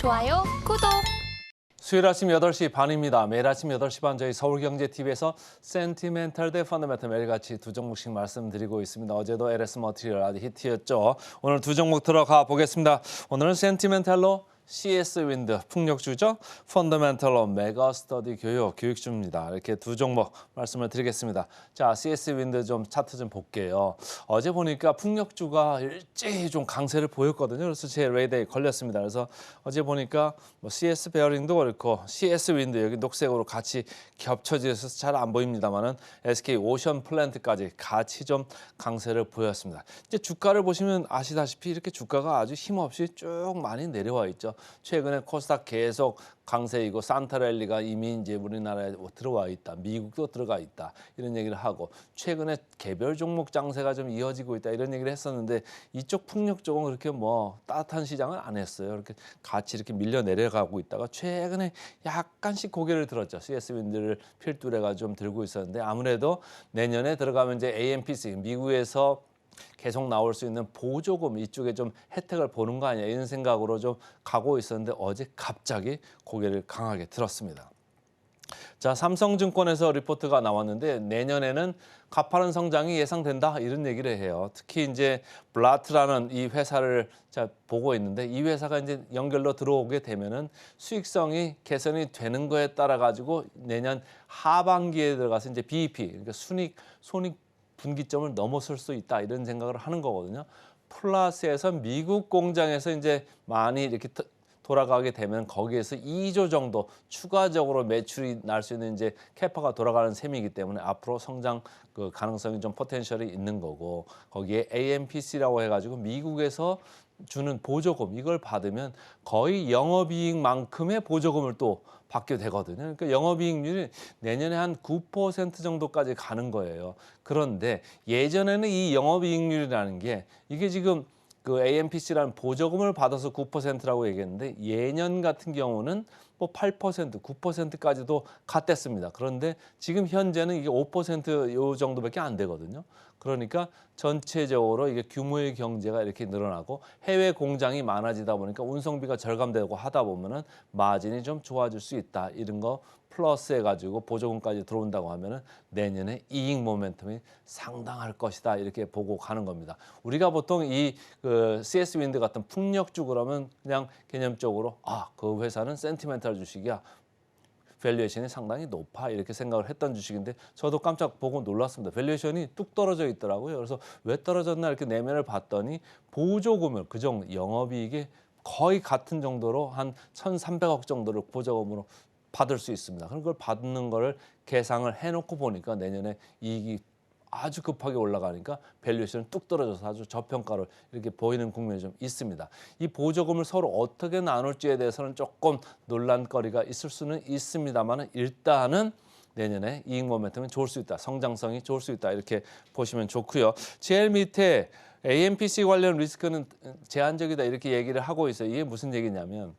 좋아요, 구독. 수요일 아침 8시 반입니다. 매일 아침 8시 반 저희 서울경제TV에서 센티멘탈 대 펀더멘탈 매일같이 두 종목씩 말씀드리고 있습니다. 어제도 LS 머티리얼 아주 히트였죠. 오늘 두 종목 들어가 보겠습니다. 오늘은 센티멘탈로 CS 윈드 풍력주죠. 펀더멘탈로 메가 스터디 교육 교육주입니다. 이렇게 두 종목 말씀을 드리겠습니다. 자, CS 윈드 좀 차트 좀 볼게요. 어제 보니까 풍력주가 일제히 좀 강세를 보였거든요. 그래서 제 레이더에 걸렸습니다. 그래서 어제 보니까 뭐 CS 베어링도 그렇고 CS 윈드 여기 녹색으로 같이 겹쳐져서 잘 안 보입니다만은 SK 오션 플랜트까지 같이 좀 강세를 보였습니다. 이제 주가를 보시면 아시다시피 이렇게 주가가 아주 힘없이 쭉 많이 내려와 있죠. 최근에 코스닥 계속 강세이고 산타랠리가 이미 이제 우리나라에 들어와 있다. 미국도 들어가 있다. 이런 얘기를 하고 최근에 개별 종목 장세가 좀 이어지고 있다. 이런 얘기를 했었는데 이쪽 풍력 쪽은 그렇게 뭐 따뜻한 시장은 안 했어요. 이렇게 같이 이렇게 밀려 내려가고 있다가 최근에 약간씩 고개를 들었죠. CS 윈드를 필두래가 좀 들고 있었는데 아무래도 내년에 들어가면 이제 AMPC 미국에서 계속 나올 수 있는 보조금 이쪽에 좀 혜택을 보는 거 아니야 이런 생각으로 좀 가고 있었는데 어제 갑자기 고개를 강하게 들었습니다. 자, 삼성증권에서 리포트가 나왔는데 내년에는 가파른 성장이 예상된다 이런 얘기를 해요. 특히 이제 블라트라는 이 회사를 자 보고 있는데 이 회사가 이제 연결로 들어오게 되면은 수익성이 개선이 되는 거에 따라 가지고 내년 하반기에 들어가서 이제 BEP 그러니까 순익 손익 분기점을 넘어설 수 있다 이런 생각을 하는 거거든요. 플러스에서 미국 공장에서 이제 많이 이렇게 터- 돌아가게 되면 거기에서 2조 정도 추가적으로 매출이 날 수 있는 이제 캐파가 돌아가는 셈이기 때문에 앞으로 성장 그 가능성이 좀 포텐셜이 있는 거고 거기에 AMPC라고 해가지고 미국에서 주는 보조금 이걸 받으면 거의 영업이익만큼의 보조금을 또 받게 되거든요. 그러니까 영업이익률이 내년에 한 9% 정도까지 가는 거예요. 그런데 예전에는 이 영업이익률이라는 게 이게 지금 그 AMPC라는 보조금을 받아서 9%라고 얘기했는데 예년 같은 경우는 뭐 8%, 9%까지도 갔댔습니다. 그런데 지금 현재는 이게 5%요 정도밖에 안 되거든요. 그러니까 전체적으로 이게 규모의 경제가 이렇게 늘어나고 해외 공장이 많아지다 보니까 운송비가 절감되고 하다 보면은 마진이 좀 좋아질 수 있다. 이런 거 플러스 해가지고 보조금까지 들어온다고 하면은 내년에 이익 모멘텀이 상당할 것이다 이렇게 보고 가는 겁니다. 우리가 보통 이 그 CS 윈드 같은 풍력주 그러면 그냥 개념적으로 아 그 회사는 센티멘탈 주식이야. 밸류에이션이 상당히 높아 이렇게 생각을 했던 주식인데 저도 깜짝 보고 놀랐습니다. 밸류에이션이 뚝 떨어져 있더라고요. 그래서 왜 떨어졌나 이렇게 내면을 봤더니 보조금을 그 정도 영업이익이 거의 같은 정도로 한 1,300억 정도를 보조금으로 받을 수 있습니다. 그런 걸 받는 거를 계상을 해놓고 보니까 내년에 이익이 아주 급하게 올라가니까 밸류에이션은 뚝 떨어져서 아주 저평가를 이렇게 보이는 국면이 좀 있습니다. 이 보조금을 서로 어떻게 나눌지에 대해서는 조금 논란거리가 있을 수는 있습니다만 일단은 내년에 이익 모멘텀이 좋을 수 있다. 성장성이 좋을 수 있다. 이렇게 보시면 좋고요. 제일 밑에 AMPC 관련 리스크는 제한적이다. 이렇게 얘기를 하고 있어요. 이게 무슨 얘기냐면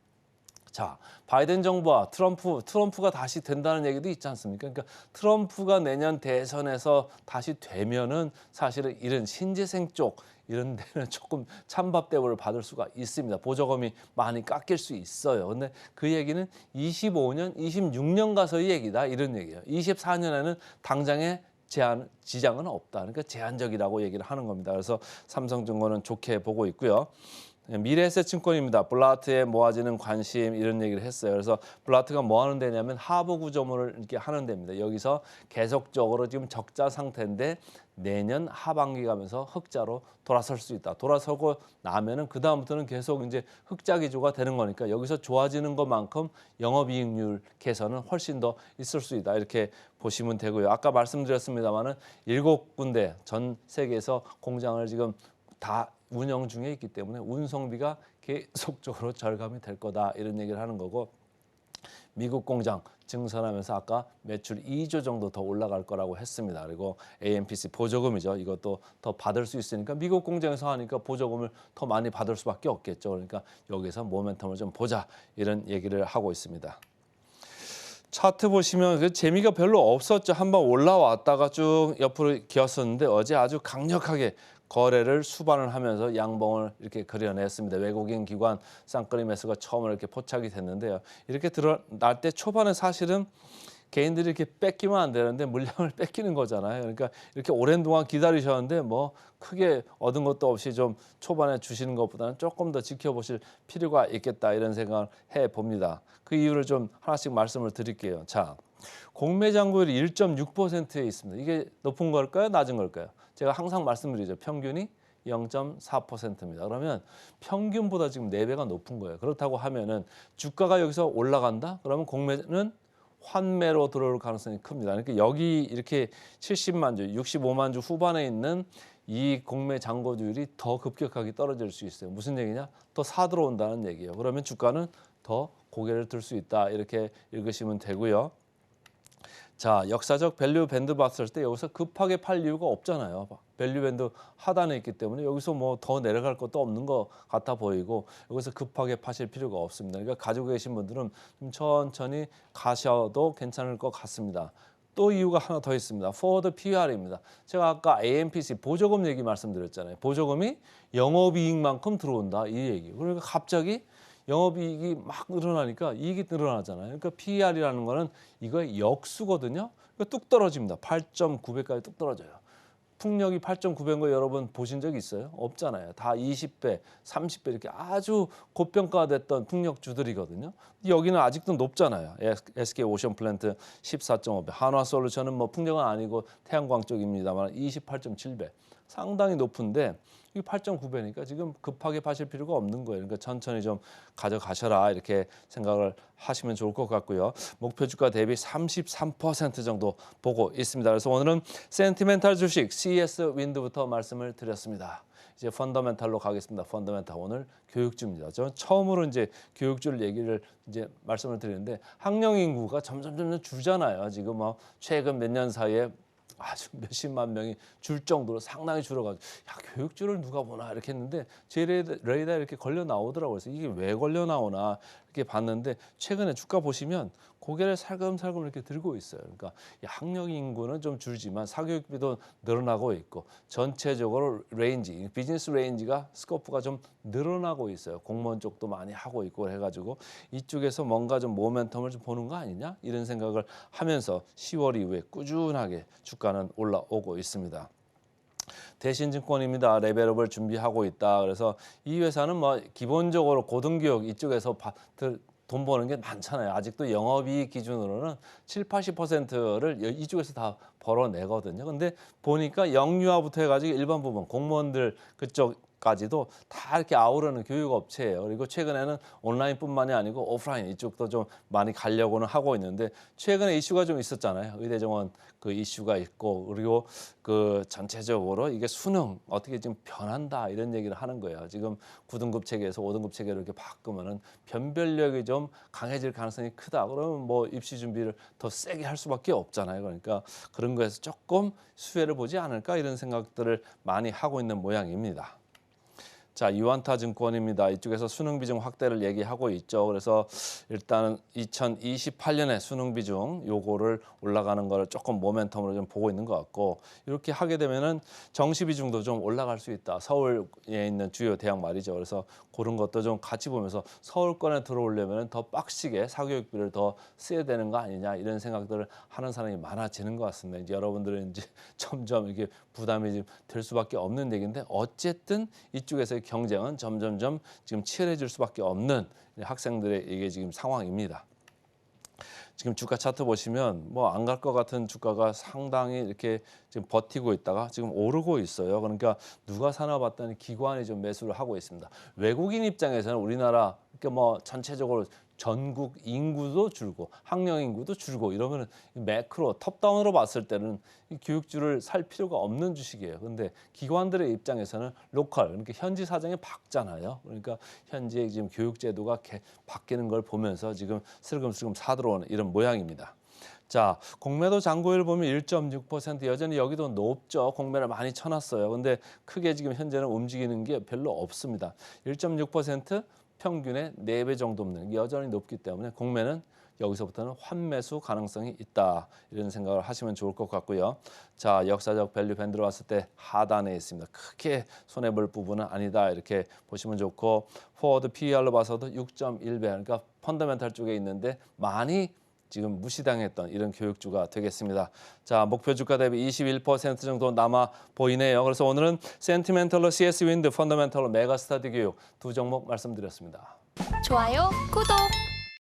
자, 바이든 정부와 트럼프, 트럼프가 다시 된다는 얘기도 있지 않습니까? 그러니까 트럼프가 내년 대선에서 다시 되면은 사실은 이런 신재생 쪽 이런 데는 조금 찬밥 대우를 받을 수가 있습니다. 보조금이 많이 깎일 수 있어요. 근데 그 얘기는 25년, 26년 가서의 얘기다 이런 얘기예요. 24년에는 당장에 제한 지장은 없다. 그러니까 제한적이라고 얘기를 하는 겁니다. 그래서 삼성증권은 좋게 보고 있고요. 미래에셋증권입니다. 블라트에 모아지는 관심 이런 얘기를 했어요. 그래서 블라트가 뭐 하는 데냐면 하부 구조물을 이렇게 하는 데입니다. 여기서 계속적으로 지금 적자 상태인데 내년 하반기 가면서 흑자로 돌아설 수 있다. 돌아서고 나면은 그 다음부터는 계속 이제 흑자 기조가 되는 거니까 여기서 좋아지는 것만큼 영업이익률 개선은 훨씬 더 있을 수 있다. 이렇게 보시면 되고요. 아까 말씀드렸습니다만은 일곱 군데 전 세계에서 공장을 지금 다 운영 중에 있기 때문에 운송비가 계속적으로 절감이 될 거다 이런 얘기를 하는 거고 미국 공장 증설하면서 아까 매출 2조 정도 더 올라갈 거라고 했습니다. 그리고 AMPC 보조금이죠. 이것도 더 받을 수 있으니까 미국 공장에서 하니까 보조금을 더 많이 받을 수밖에 없겠죠. 그러니까 여기서 모멘텀을 좀 보자 이런 얘기를 하고 있습니다. 차트 보시면 그 재미가 별로 없었죠. 한번 올라왔다가 쭉 옆으로 기었었는데 어제 아주 강력하게 거래를 수반을 하면서 양봉을 이렇게 그려냈습니다. 외국인 기관 쌍끌이 매수가 처음으로 이렇게 포착이 됐는데요. 이렇게 드러날 때 초반에 사실은 개인들이 이렇게 뺏기면 안 되는데 물량을 뺏기는 거잖아요. 그러니까 이렇게 오랜 동안 기다리셨는데 뭐 크게 얻은 것도 없이 좀 초반에 주시는 것보다는 조금 더 지켜보실 필요가 있겠다 이런 생각을 해 봅니다. 그 이유를 좀 하나씩 말씀을 드릴게요. 자, 공매장고율이 1.6%에 있습니다. 이게 높은 걸까요? 낮은 걸까요? 제가 항상 말씀드리죠. 평균이 0.4%입니다. 그러면 평균보다 지금 4배가 높은 거예요. 그렇다고 하면은 주가가 여기서 올라간다? 그러면 공매는 환매로 들어올 가능성이 큽니다. 그러니까 여기 이렇게 70만 주, 65만 주 후반에 있는 이 공매 잔고율이 더 급격하게 떨어질 수 있어요. 무슨 얘기냐? 더 사 들어온다는 얘기예요. 그러면 주가는 더 고개를 들 수 있다. 이렇게 읽으시면 되고요. 자, 역사적 밸류 밴드 봤을 때 여기서 급하게 팔 이유가 없잖아요. 밸류 밴드 하단에 있기 때문에 여기서 뭐 더 내려갈 것도 없는 것 같아 보이고 여기서 급하게 파실 필요가 없습니다. 그러니까 가지고 계신 분들은 좀 천천히 가셔도 괜찮을 것 같습니다. 또 이유가 하나 더 있습니다. forward PR입니다. 제가 아까 AMPC 보조금 얘기 말씀드렸잖아요. 보조금이 영업이익만큼 들어온다 이 얘기. 그러니까 갑자기 영업이익이 막 늘어나니까 이익이 늘어나잖아요. 그러니까 PER이라는 거는 이거의 역수거든요. 그러니까 뚝 떨어집니다. 8.9배까지 뚝 떨어져요. 풍력이 8.9배인 거 여러분 보신 적 있어요? 없잖아요. 다 20배, 30배 이렇게 아주 고평가됐던 풍력주들이거든요. 여기는 아직도 높잖아요. SK 오션 플랜트 14.5배, 한화 솔루션은 뭐 풍력은 아니고 태양광 쪽입니다만 28.7배. 상당히 높은데 이게 8.9배니까 지금 급하게 파실 필요가 없는 거예요. 그러니까 천천히 좀 가져가셔라 이렇게 생각을 하시면 좋을 것 같고요. 목표 주가 대비 33% 정도 보고 있습니다. 그래서 오늘은 센티멘탈 주식 CS 윈드부터 말씀을 드렸습니다. 이제 펀더멘탈로 가겠습니다. 펀더멘탈 오늘 교육주입니다. 저는 처음으로 이제 교육주를 얘기를 이제 말씀을 드리는데 학령 인구가 점점 점점 줄잖아요. 지금 뭐 최근 몇 년 사이에 아주 몇십만 명이 줄 정도로 상당히 줄어가지고 야 교육주를 누가 보나 이렇게 했는데 제 레이더에 이렇게 걸려 나오더라고요. 그래서 이게 왜 걸려 나오나 이렇게 봤는데 최근에 주가 보시면 고개를 살금살금 이렇게 들고 있어요. 그러니까 이 학령 인구는 좀 줄지만 사교육비도 늘어나고 있고 전체적으로 레인지 비즈니스 레인지가 스코프가 좀 늘어나고 있어요. 공무원 쪽도 많이 하고 있고 해가지고 이쪽에서 뭔가 좀 모멘텀을 좀 보는 거 아니냐 이런 생각을 하면서 10월 이후에 꾸준하게 주가는 올라오고 있습니다. 대신증권입니다. 레벨업을 준비하고 있다. 그래서 이 회사는 뭐 기본적으로 고등교육 이쪽에서 바, 들, 돈 버는 게 많잖아요. 아직도 영업이익 기준으로는 7, 80%를 이쪽에서 다 벌어내거든요. 근데 보니까 영유아부터 해가지고 일반 부분 공무원들 그쪽 까지도 다 이렇게 아우르는 교육 업체예요. 그리고 최근에는 온라인뿐만이 아니고 오프라인 이쪽도 좀 많이 가려고는 하고 있는데 최근에 이슈가 좀 있었잖아요. 의대 정원 그 이슈가 있고 그리고 그 전체적으로 이게 수능 어떻게 지금 변한다 이런 얘기를 하는 거예요. 지금 9등급 체계에서 5등급 체계로 이렇게 바꾸면은 변별력이 좀 강해질 가능성이 크다. 그러면 뭐 입시 준비를 더 세게 할 수밖에 없잖아요. 그러니까 그런 거에서 조금 수혜를 보지 않을까 이런 생각들을 많이 하고 있는 모양입니다. 자, 유한타 증권입니다. 이쪽에서 수능 비중 확대를 얘기하고 있죠. 그래서 일단 2028년에 수능 비중 요거를 올라가는 거를 조금 모멘텀으로 좀 보고 있는 것 같고 이렇게 하게 되면은 정시 비중도 좀 올라갈 수 있다. 서울에 있는 주요 대학 말이죠. 그래서 그런 것도 좀 같이 보면서 서울권에 들어오려면 더 빡시게 사교육비를 더 써야 되는 거 아니냐 이런 생각들을 하는 사람이 많아지는 것 같습니다. 이제 여러분들은 이제 점점 이게 부담이 될 수밖에 없는 얘기인데 어쨌든 이쪽에서 의 경쟁은 점점점 지금 치열해질 수밖에 없는 학생들의 이게 지금 상황입니다. 지금 주가 차트 보시면 뭐 안 갈 것 같은 주가가 상당히 이렇게 지금 버티고 있다가 지금 오르고 있어요. 그러니까 누가 사나 봤더니 기관이 좀 매수를 하고 있습니다. 외국인 입장에서는 우리나라 그러니까 뭐 전체적으로 전국 인구도 줄고 학령 인구도 줄고 이러면 매크로 톱다운으로 봤을 때는 이 교육주를 살 필요가 없는 주식이에요. 근데 기관들의 입장에서는 로컬 그러니까 현지 사정이 박잖아요. 그러니까 현지의 지금 교육 제도가 바뀌는 걸 보면서 지금 슬금슬금 사들어오는 이런 모양입니다. 자, 공매도 잔고율 보면 1.6% 여전히 여기도 높죠. 공매를 많이 쳐놨어요. 근데 크게 지금 현재는 움직이는 게 별로 없습니다. 1.6% 평균의 네배 정도 없는 여전히 높기 때문에 공매는 여기서부터는 환매수 가능성이 있다 이런 생각을 하시면 좋을 것 같고요. 자 역사적 밸류 밴드 로 왔을 때 하단에 있습니다. 크게 손해 볼 부분은 아니다 이렇게 보시면 좋고 포워드 PER로 봐서도 6.1배 그러니까 펀더멘탈 쪽에 있는데 많이 지금 무시당했던 이런 교육주가 되겠습니다. 자 목표 주가 대비 21% 정도 남아 보이네요. 그래서 오늘은 센티멘털로 CS 윈드, 펀더멘털로 메가스타디 교육 두 종목 말씀드렸습니다. 좋아요, 구독.